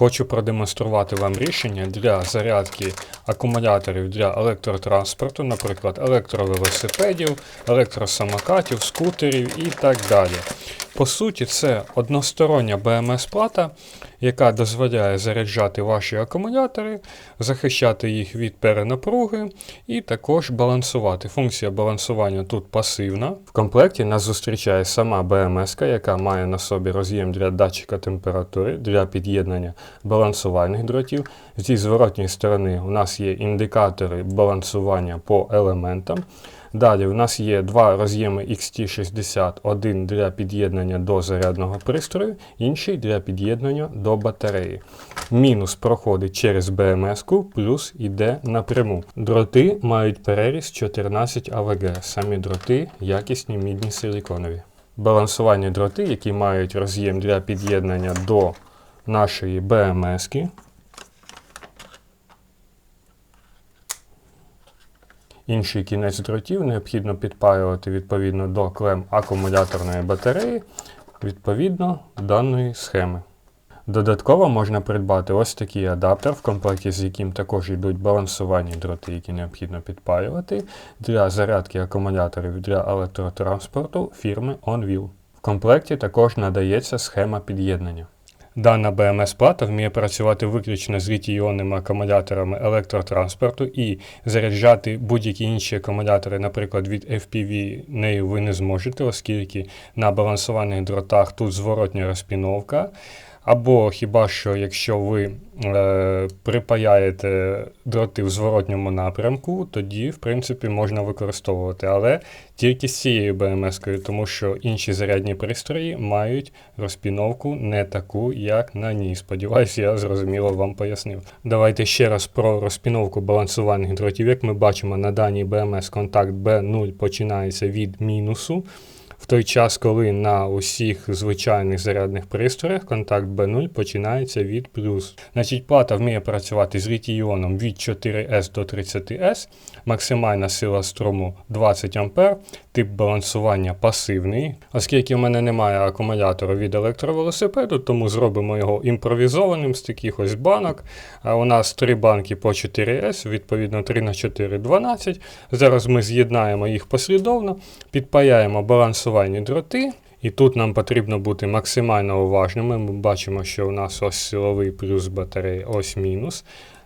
Хочу продемонструвати вам рішення для зарядки акумуляторів для електротранспорту, наприклад, електровелосипедів, електросамокатів, скутерів і так далі. По суті, це одностороння BMS-плата, яка дозволяє заряджати ваші акумулятори, захищати їх від перенапруги і також балансувати. Функція балансування тут пасивна. В комплекті нас зустрічає сама BMS, яка має на собі роз'єм для датчика температури для під'єднання балансувальних дротів. Зі зворотньої сторони у нас є індикатори балансування по елементам. Далі у нас є два роз'єми XT60, один для під'єднання до зарядного пристрою, інший для під'єднання до батареї. Мінус проходить через BMS, плюс йде напряму. Дроти мають переріз 14 АВГ, самі дроти якісні мідні силіконові. Балансувальні дроти, які мають роз'єм для під'єднання до нашої BMS. Інший кінець дротів необхідно підпаювати відповідно до клем акумуляторної батареї відповідно даної схеми. Додатково можна придбати ось такий адаптер, в комплекті з яким також йдуть балансувальні дроти, які необхідно підпаювати для зарядки акумуляторів для електротранспорту фірми OnView. В комплекті також надається схема під'єднання. Дана БМС-плата вміє працювати виключно з літій-іонними акумуляторами електротранспорту і заряджати будь-які інші акумулятори, наприклад, від FPV, нею ви не зможете, оскільки на балансованих дротах тут зворотня розпіновка. Або хіба що, якщо ви е, припаяєте дроти в зворотньому напрямку, тоді, в принципі, можна використовувати. Але тільки з цією БМС-кою, тому що інші зарядні пристрої мають розпіновку не таку, як на ній. Сподіваюсь, я зрозуміло вам пояснив. Давайте ще раз про розпіновку балансувальних дротів. Як ми бачимо, на даній БМС контакт B0 починається від мінусу. В той час, коли на усіх звичайних зарядних пристроях контакт B0 починається від плюс. Значить, плата вміє працювати з літій-іоном від 4S до 30S, максимальна сила струму 20 А, тип балансування пасивний. Оскільки в мене немає акумулятора від електровелосипеду, тому зробимо його імпровізованим з таких ось банок. А у нас три банки по 4С, відповідно 3 на 4 12. Зараз ми з'єднаємо їх послідовно, підпаяємо балансування балансувальні дроти. І тут нам потрібно бути максимально уважними. Ми бачимо, що у нас ось силовий плюс батареї, ось мінус.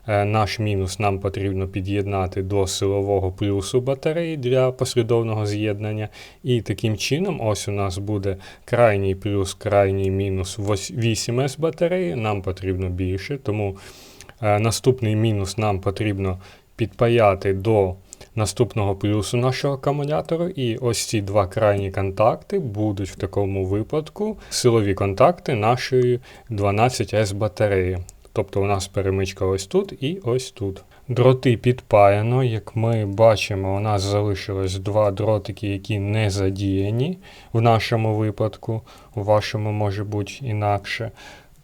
Е, наш мінус нам потрібно під'єднати до силового плюсу батареї для послідовного з'єднання. І таким чином, ось у нас буде крайній плюс, крайній мінус 8С батареї. Нам потрібно більше, тому е, наступний мінус нам потрібно підпаяти до наступного плюсу нашого акумулятору. І ось ці два крайні контакти будуть в такому випадку силові контакти нашої 12С батареї. Тобто у нас перемичка ось тут і ось тут. Дроти підпаяно, як ми бачимо, у нас залишилось два дротики, які не задіяні в нашому випадку, у вашому може бути інакше.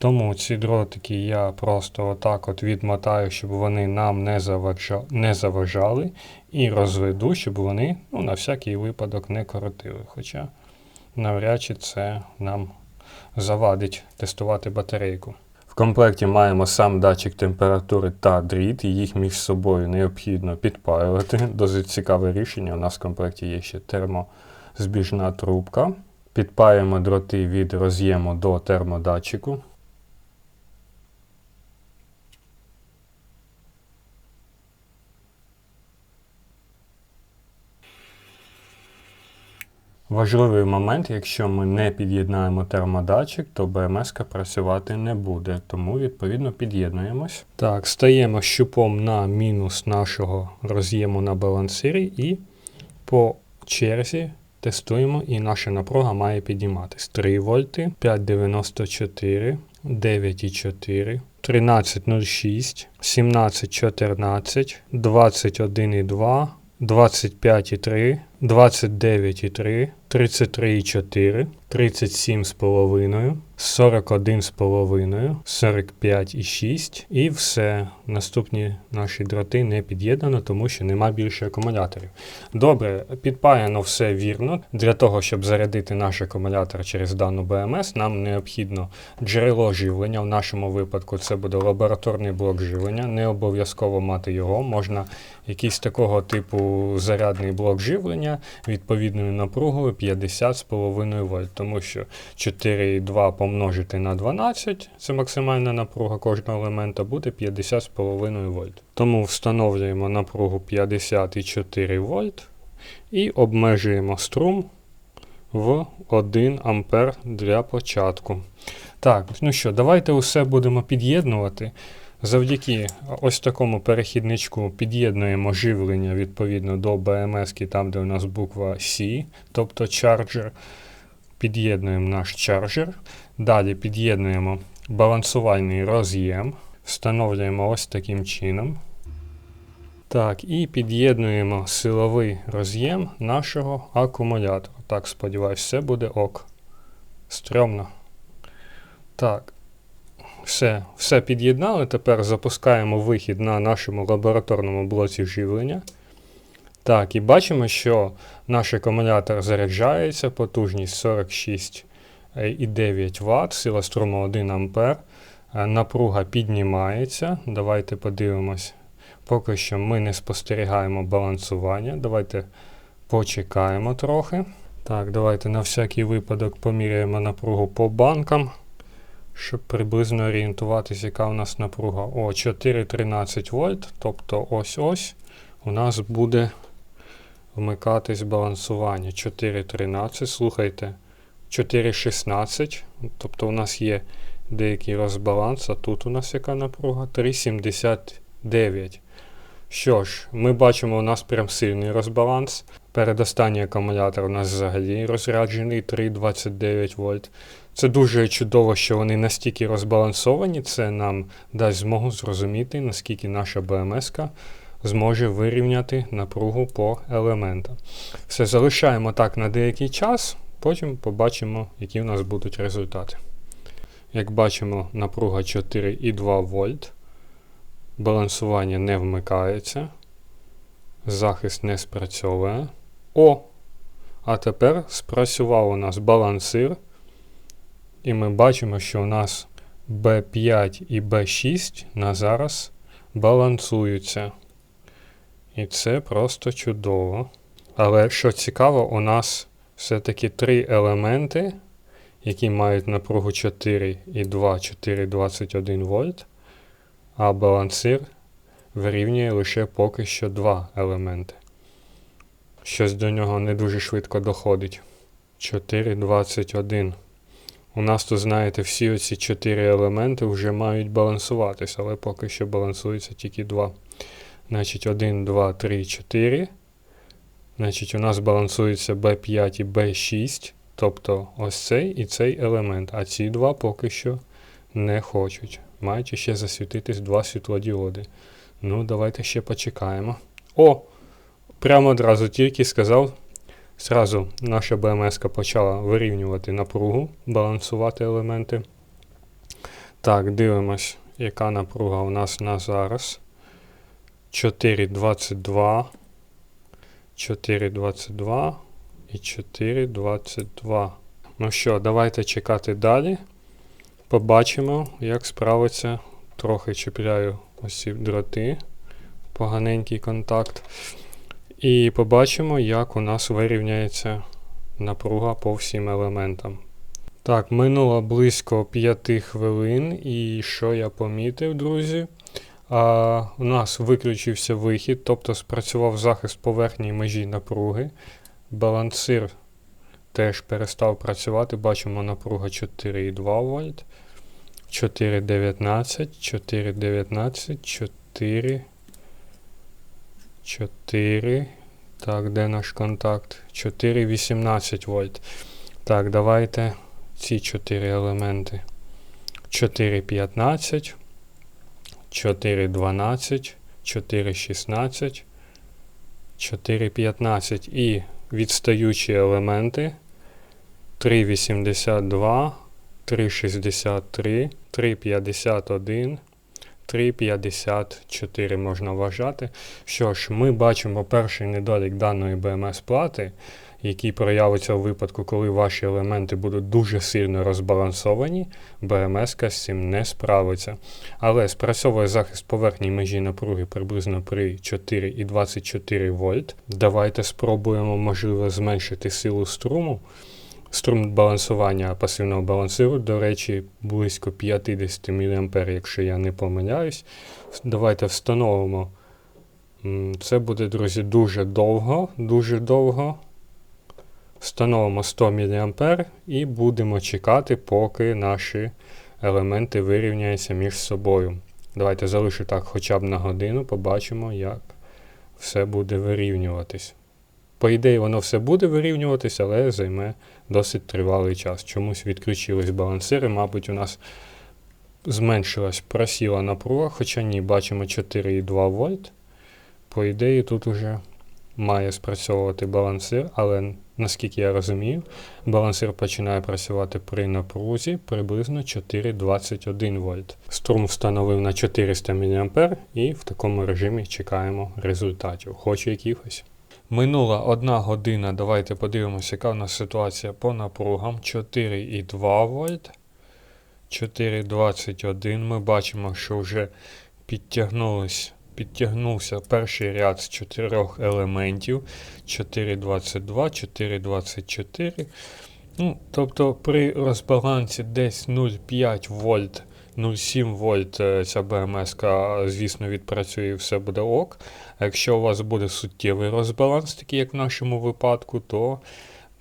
Тому ці дротики я просто отак от відмотаю, щоб вони нам не заважали, не заважали і розведу, щоб вони ну, на всякий випадок не коротили. Хоча навряд чи це нам завадить тестувати батарейку. В комплекті маємо сам датчик температури та дріт, їх між собою необхідно підпаювати. Досить цікаве рішення. У нас в комплекті є ще термозбіжна трубка. Підпаємо дроти від роз'єму до термодатчику. Важливий момент, якщо ми не під'єднаємо термодатчик, то БМС працювати не буде, тому відповідно під'єднуємось. Так, стаємо щупом на мінус нашого роз'єму на балансирі і по черзі тестуємо, і наша напруга має підійматись. 3 вольти, 5,94, 9,4. 13.06, 17.14, 21,2, 25,3, 29,3, 33,4, 37,5, 41,5, 45,6 і все. Наступні наші дроти не під'єднано, тому що нема більше акумуляторів. Добре, підпаяно все вірно. Для того, щоб зарядити наш акумулятор через дану БМС, нам необхідно джерело живлення. В нашому випадку це буде лабораторний блок живлення. Не обов'язково мати його. Можна якийсь такого типу зарядний блок живлення відповідною напругою 50,5 вольт, тому що 4,2 помножити на 12, це максимальна напруга кожного елемента, буде 50,5 вольт. Тому встановлюємо напругу 54 вольт і обмежуємо струм в 1 ампер для початку. Так, ну що, давайте усе будемо під'єднувати. Завдяки ось такому перехідничку під'єднуємо живлення відповідно до BMS, там, де у нас буква C, тобто чарджер. Під'єднуємо наш чарджер. Далі під'єднуємо балансувальний роз'єм. Встановлюємо ось таким чином. Так, і під'єднуємо силовий роз'єм нашого акумулятора. Так, сподіваюся, все буде ок. Стрьомно. Так. Все, все під'єднали. Тепер запускаємо вихід на нашому лабораторному блоці живлення. Так, і бачимо, що наш акумулятор заряджається, потужність 46,9 Вт, сила струму 1 А. Напруга піднімається. Давайте подивимось. Поки що ми не спостерігаємо балансування. Давайте почекаємо трохи. Так, давайте на всякий випадок поміряємо напругу по банкам щоб приблизно орієнтуватися, яка у нас напруга. О, 4,13 вольт. Тобто ось ось у нас буде вмикатись балансування. 4,13. Слухайте, 4,16. Тобто у нас є деякий розбаланс, а тут у нас яка напруга? 3,79. Що ж, ми бачимо, у нас прям сильний розбаланс. Передостанній акумулятор у нас взагалі розряджений 3,29 вольт. Це дуже чудово, що вони настільки розбалансовані. Це нам дасть змогу зрозуміти, наскільки наша БМС зможе вирівняти напругу по елементам. Все, залишаємо так на деякий час, потім побачимо, які в нас будуть результати. Як бачимо, напруга 4,2 вольт. Балансування не вмикається. Захист не спрацьовує. О! А тепер спрацював у нас балансир. І ми бачимо, що у нас B5 і B6 на зараз балансуються. І це просто чудово. Але що цікаво, у нас все-таки три елементи, які мають напругу 4,2, 4,21 вольт, а балансир вирівнює лише поки що два елементи. Щось до нього не дуже швидко доходить. 4,21. У нас тут, знаєте, всі оці чотири елементи вже мають балансуватися, але поки що балансується тільки два. Значить, 1, 2, 3, 4. Значить, у нас балансується B5 і B6. Тобто ось цей і цей елемент. А ці два поки що не хочуть. Мають ще засвітитись два світлодіоди. Ну, давайте ще почекаємо. О! Прямо одразу тільки сказав. Зразу наша БМС почала вирівнювати напругу, балансувати елементи. Так, дивимось, яка напруга у нас на зараз. 4,22, 4,22 і 4,22. Ну що, давайте чекати далі. Побачимо, як справиться. Трохи чіпляю ось ці дроти. Поганенький контакт. І побачимо, як у нас вирівняється напруга по всім елементам. Так, минуло близько 5 хвилин, і що я помітив, друзі? А, У нас виключився вихід, тобто спрацював захист поверхньої межі напруги. Балансир теж перестав працювати. Бачимо напруга 4,2 вольт. 4,19, 4,19, 4. 4. Так, де наш контакт? 4,18 вольт. Так, давайте ці 4 елементи. 4,15, 4,12, 4,16, 4,15. І відстаючі елементи 3,82, 3,63, 3,51, 3,54 можна вважати. Що ж, ми бачимо перший недолік даної BMS плати, який проявиться у випадку, коли ваші елементи будуть дуже сильно розбалансовані, BMS з цим не справиться. Але спрацьовує захист поверхні межі напруги приблизно при 4,24 вольт. Давайте спробуємо, можливо, зменшити силу струму. Струм балансування пасивного балансиру, до речі, близько 50 мА, якщо я не помиляюсь. Давайте встановимо. Це буде, друзі, дуже довго, дуже довго. Встановимо 100 мА і будемо чекати, поки наші елементи вирівняються між собою. Давайте залишу так хоча б на годину, побачимо, як все буде вирівнюватись. По ідеї, воно все буде вирівнюватись, але займе досить тривалий час. Чомусь відключились балансири, мабуть, у нас зменшилась просіла напруга, хоча ні, бачимо 4,2 вольт. По ідеї, тут уже має спрацьовувати балансир, але наскільки я розумію, балансир починає працювати при напрузі приблизно 4,21 вольт. Струм встановив на 400 мА і в такому режимі чекаємо результатів. Хочу якихось. Минула одна година. Давайте подивимося, яка в нас ситуація по напругам. 4,2 вольт. 4,21. Ми бачимо, що вже підтягнувся перший ряд з чотирьох елементів. 4,22, 4,24. Ну, тобто при розбалансі десь 0,5 вольт. 0,7 вольт е, ця БМС, звісно, відпрацює і все буде ок. А якщо у вас буде суттєвий розбаланс, такий як в нашому випадку, то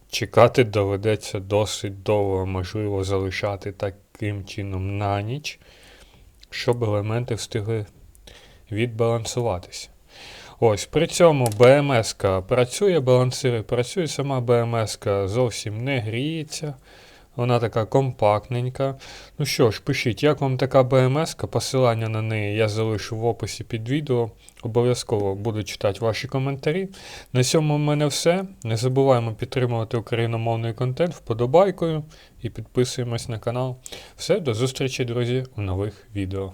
чекати доведеться досить довго, можливо, залишати таким чином на ніч, щоб елементи встигли відбалансуватися. Ось при цьому БМС працює, балансири працює, сама БМС зовсім не гріється. Вона така компактненька. Ну що ж, пишіть, як вам така БМС, посилання на неї я залишу в описі під відео. Обов'язково буду читати ваші коментарі. На цьому в мене все. Не забуваємо підтримувати україномовний контент вподобайкою і підписуємось на канал. Все, до зустрічі, друзі, у нових відео.